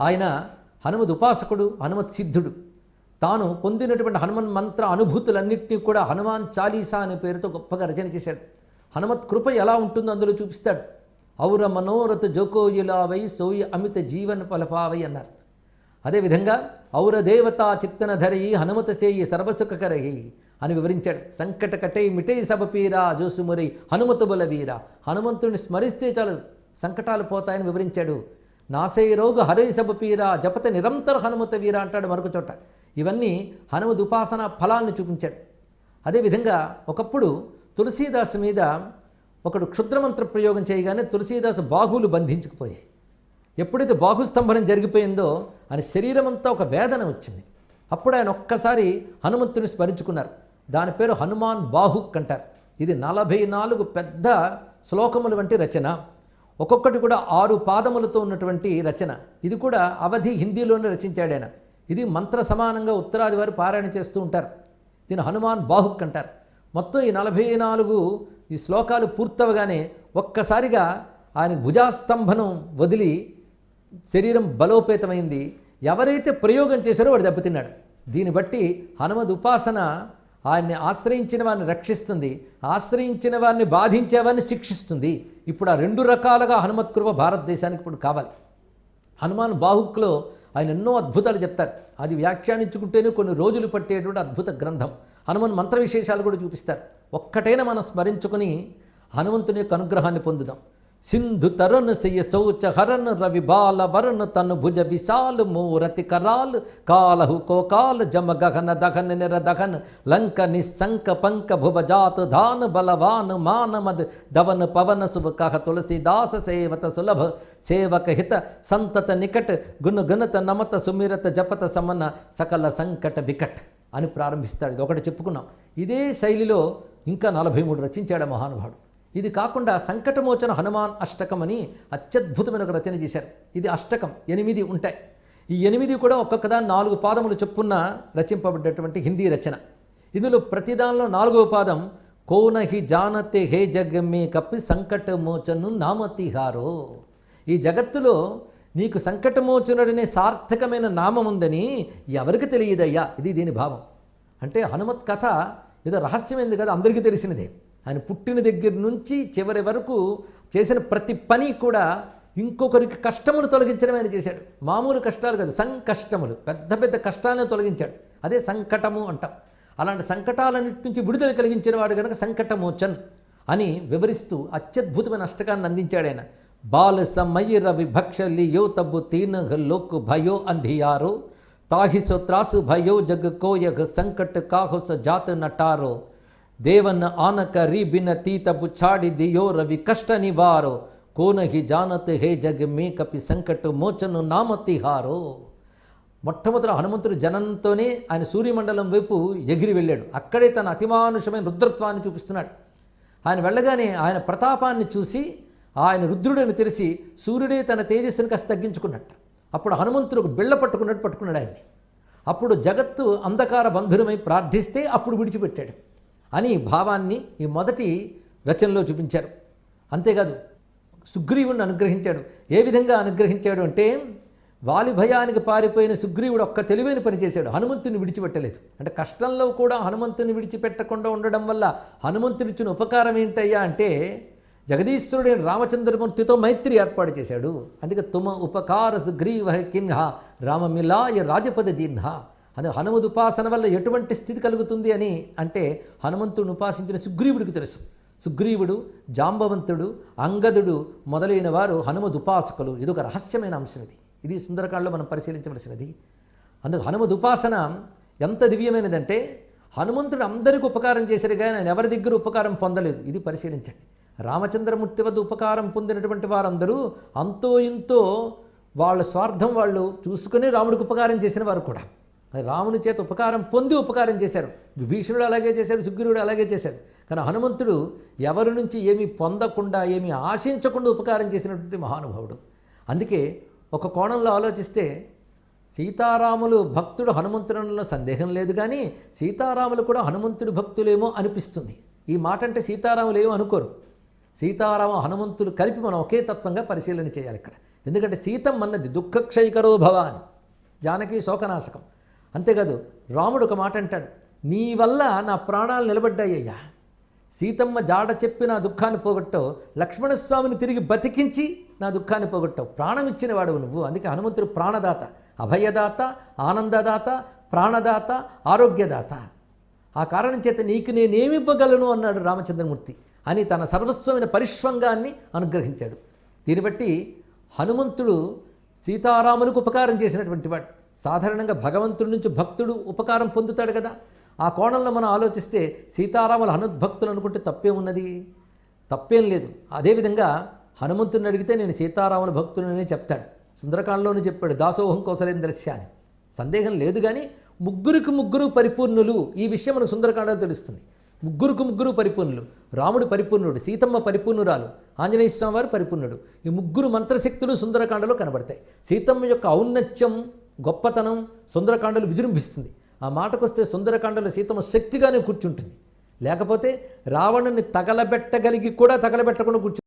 ఆయన హనుమద్ ఉపాసకుడు హనుమత్ సిద్ధుడు. తాను పొందినటువంటి హనుమన్ మంత్ర అనుభూతులన్నింటినీ కూడా హనుమాన్ చాలీసా అనే పేరుతో గొప్పగా రచన చేశాడు. హనుమత్ కృప ఎలా ఉంటుందో అందులో చూపిస్తాడు. ఔర మనోరథ జోకోయులావై సోయ అమిత జీవన పలపావై అన్నారు. అదేవిధంగా ఔర దేవతా చిత్తనధరయి హనుమత సేయి సర్వసుఖకరయి అని వివరించాడు. సంకట కటై మిటై సభపీరా జోసుమురై హనుమత బల వీర హనుమంతుడిని స్మరిస్తే చాలు సంకటాలు పోతాయని వివరించాడు నాసై రోగ హరై సభపీరా జపత నిరంతర హనుమత వీర అంటాడు మరొక చోట. ఇవన్నీ హనుమద్ ఉపాసన ఫలాన్ని చూపించాడు. అదేవిధంగా ఒకప్పుడు తులసీదాసు మీద ఒకడు క్షుద్రమంత్ర ప్రయోగం చేయగానే తులసీదాసు బాహువులు బంధించుకుపోయాయి. ఎప్పుడైతే బాహుస్తంభనం జరిగిపోయిందో ఆయన శరీరమంతా ఒక వేదన వచ్చింది. అప్పుడు ఆయన ఒక్కసారి హనుమంతుని స్మరించుకున్నారు. దాని పేరు హనుమాన్ బాహుక్ అంటారు ఇది నలభై నాలుగు పెద్ద శ్లోకముల వంటి రచన. ఒక్కొక్కటి కూడా ఆరు పాదములతో ఉన్నటువంటి రచన. ఇది కూడా అవధి హిందీలోనే రచించాడు ఆయన. ఇది మంత్ర సమానంగా ఉత్తరాది వారు పారాయణ చేస్తూ ఉంటారు. దీని హనుమాన్ బాహుక్ అంటారు. మొత్తం ఈ నలభై నాలుగు ఈ శ్లోకాలు పూర్తవగానే ఒక్కసారిగా ఆయన భుజాస్తంభనం వదిలి శరీరం బలోపేతమైంది. ఎవరైతే ప్రయోగం చేశారో వాడు దెబ్బతిన్నాడు. దీన్ని బట్టి హనుమద్ ఉపాసన ఆయన్ని ఆశ్రయించిన వారిని రక్షిస్తుంది ఆశ్రయించిన వారిని బాధించే వారిని శిక్షిస్తుంది. ఇప్పుడు ఆ రెండు రకాలుగా హనుమత్ కృప భారతదేశానికి ఇప్పుడు కావాలి. హనుమాన్ బాహుక్లో ఆయన ఎన్నో అద్భుతాలు చెప్తారు. అది వ్యాఖ్యానించుకుంటేనే కొన్ని రోజులు పట్టేటువంటి అద్భుత గ్రంథం. హనుమాన్ మంత్ర విశేషాలు కూడా చూపిస్తారు. ఒక్కటైనా మనం స్మరించుకొని హనుమంతుని యొక్క అనుగ్రహాన్ని పొందుదాం. సింధు తరుణ్ శయ్య శౌచ హరణ రవి బాల వరుణ్ తను భుజ విశాలు మూరతి కరాల్ కాలహు కోకాల్ జమ గగన దహన నిర దహన లంక నిస్సంక పంక భువ జాత ధాను బలవాన్ మానమద్ దవన పవన శుభ కహ తులసీదాస సేవత సులభ సేవక హిత సంతత నికట్ గుణ గుణత నమత సుమిరత జపత సమన సకల సంకట వికట్ అని ప్రారంభిస్తాడు. ఇది ఒకటి చెప్పుకున్నాం. ఇదే శైలిలో ఇంకా నలభై మూడు రచించాడు మహానుభావుడు. ఇది కాకుండా సంకటమోచన హనుమాన్ అష్టకం అని అత్యద్భుతమైన ఒక రచన చేశారు. ఇది అష్టకం ఎనిమిది ఉంటాయి. ఈ ఎనిమిది కూడా ఒక్కొక్కదాని నాలుగు పాదములు చొప్పున రచింపబడ్డటువంటి హిందీ రచన. ఇందులో ప్రతిదానిలో నాలుగవ పాదం కోనహి జానతే హే జగమ్మే కప్పి సంకటమోచను నామతిహారో. ఈ జగత్తులో నీకు సంకటమోచనుడనే సార్థకమైన నామం ఉందని ఎవరికి తెలియదయ్యా? ఇది దీని భావం. అంటే హనుమత్ కథ ఏదో రహస్యమైంది కదా అందరికీ తెలిసినదే. ఆయన పుట్టిన దగ్గర నుంచి చివరి వరకు చేసిన ప్రతి పని కూడా ఇంకొకరికి కష్టములు తొలగించడం ఆయన చేశాడు. మామూలు కష్టాలు కాదు సంకష్టములు. పెద్ద పెద్ద కష్టాలను తొలగించాడు. అదే సంకటము అంటాం. అలాంటి సంకటాలన్నిటి నుంచి విడుదల కలిగించిన వాడు కనుక సంకటమోచన్ అని వివరిస్తూ అత్యద్భుతమైన అష్టకాన్ని అందించాడు ఆయన. బాల సమయ విభక్షలి యో తబ్బు తీన లోక్ భయో అంధియారో తాహిసో త్రాసు భయో జగ్ కోయగ్ సంకట్ కాహుస జాత నటారో దేవన్ ఆనక రీ బిన తీతపు ఛాడి ರವಿ రవి కష్ట నివారో కోనహి జానత్ హే జగ్ మే కపి సంకట్ మోచను నామతిహారో మొట్టమొదట హనుమంతుడు జనంతోనే ఆయన సూర్యమండలం వైపు ఎగిరి వెళ్ళాడు అక్కడే తన అతిమానుషమైన రుద్రత్వాన్ని చూపిస్తున్నాడు ఆయన వెళ్ళగానే ఆయన ప్రతాపాన్ని చూసి ఆయన రుద్రుడని తెలిసి సూర్యుడే తన తేజస్సును కాస్త తగ్గించుకున్నట్ట అప్పుడు హనుమంతుడు ఒక బిళ్ళ పట్టుకున్నట్టు పట్టుకున్నాడు ఆయన్ని అప్పుడు జగత్తు అంధకార బంధురమై ప్రార్థిస్తే అప్పుడు విడిచిపెట్టాడు అని భావాన్ని ఈ మొదటి రచనలో చూపించారు. అంతేకాదు సుగ్రీవుణ్ణి అనుగ్రహించాడు. ఏ విధంగా అనుగ్రహించాడు అంటే వాలి భయానికి పారిపోయిన సుగ్రీవుడు ఒక్క తెలివైన పని చేశాడు. హనుమంతుని విడిచిపెట్టలేదు. అంటే కష్టంలో కూడా హనుమంతుని విడిచిపెట్టకుండా ఉండడం వల్ల హనుమంతుడిచ్చిన ఉపకారం ఏంటయ్యా అంటే జగదీశ్వరుడైన రామచంద్రమూర్తితో మైత్రి ఏర్పాటు చేశాడు. అందుకే తుమ ఉపకార సుగ్రీవ కిన్హ రామమిలాయ రాజపద దీన్హ. అని హనుమద్ ఉపాసన వల్ల ఎటువంటి స్థితి కలుగుతుంది అని అంటే హనుమంతుడిని ఉపాసించిన సుగ్రీవుడికి తెలుసు. సుగ్రీవుడు జాంబవంతుడు అంగదుడు మొదలైన వారు హనుమద్ ఉపాసకులు. ఇది ఒక రహస్యమైన అంశం ఇది ఇది సుందరకాండలో మనం పరిశీలించవలసినది. అందుకు హనుమద్ ఉపాసన ఎంత దివ్యమైనదంటే హనుమంతుడు అందరికీ ఉపకారం చేశారు కానీ ఆయన ఎవరి దగ్గర ఉపకారం పొందలేదు. ఇది పరిశీలించండి. రామచంద్రమూర్తి వద్ద ఉపకారం పొందినటువంటి వారందరూ అంతో ఇంతో వాళ్ళ స్వార్థం వాళ్ళు చూసుకుని రాముడికి ఉపకారం చేసిన వారు కూడా. రాముని చేత ఉపకారం పొంది ఉపకారం చేశారు. విభీషణుడు అలాగే చేశాడు సుగ్రీవుడు అలాగే చేశాడు. కానీ హనుమంతుడు ఎవరి నుంచి ఏమీ పొందకుండా ఏమీ ఆశించకుండా ఉపకారం చేసినటువంటి మహానుభావుడు. అందుకే ఒక కోణంలో ఆలోచిస్తే సీతారాములు భక్తుడు హనుమంతుడంలో సందేహం లేదు కానీ సీతారాములు కూడా హనుమంతుడు భక్తులేమో అనిపిస్తుంది. ఈ మాట అంటే సీతారాములు ఏమో అనుకోరు. సీతారామ హనుమంతులు కలిపి మనం ఒకే తత్వంగా పరిశీలన చేయాలి ఇక్కడ. ఎందుకంటే సీతం అన్నది దుఃఖక్షయకరో భవ అని జానకి శోకనాశకం. అంతేకాదు రాముడు ఒక మాట అంటాడు నీ వల్ల నా ప్రాణాలు నిలబడ్డాయ్యా సీతమ్మ జాడ చెప్పి నా దుఃఖాన్ని పోగొట్టావు లక్ష్మణస్వామిని తిరిగి బతికించి నా దుఃఖాన్ని పోగొట్టావు. ప్రాణం ఇచ్చినవాడు నువ్వు. అందుకే హనుమంతుడు ప్రాణదాత అభయదాత ఆనందదాత ప్రాణదాత ఆరోగ్యదాత. ఆ కారణం చేత నీకు నేనేమివ్వగలను అన్నాడు రామచంద్రమూర్తి. అని తన సర్వస్వమైన పరిష్వంగాన్ని అనుగ్రహించాడు. దీన్ని బట్టి హనుమంతుడు సీతారాములకు ఉపకారం చేసినటువంటి వాడు. సాధారణంగా భగవంతుడి నుంచి భక్తుడు ఉపకారం పొందుతాడు కదా. ఆ కోణంలో మనం ఆలోచిస్తే సీతారాముల హనుద్భక్తులు అనుకుంటే తప్పే ఉన్నది? తప్పేం లేదు. అదేవిధంగా హనుమంతుని అడిగితే నేను సీతారాముల భక్తులనే చెప్తాడు. సుందరకాండలోనే చెప్పాడు దాసోహం కౌశలేంద్రస్య అని. సందేహం లేదు కానీ ముగ్గురికి ముగ్గురు పరిపూర్ణులు. ఈ విషయం మనకు సుందరకాండలో తెలుస్తుంది. ముగ్గురుకు ముగ్గురు పరిపూర్ణులు. రాముడు పరిపూర్ణుడు సీతమ్మ పరిపూర్ణురాలు ఆంజనేయ స్వామి వారు పరిపూర్ణుడు. ఈ ముగ్గురు మంత్రశక్తులు సుందరకాండలో కనబడతాయి. సీతమ్మ యొక్క ఔన్నత్యం గొప్పతనం సుందరకాండలు విజృంభిస్తుంది. ఆ మాటకొస్తే సుందరకాండల సీతమ్మ శక్తిగానే కూర్చుంటుంది. లేకపోతే రావణుని తగలబెట్టగలిగి కూడా తగలబెట్టకుండా కూర్చు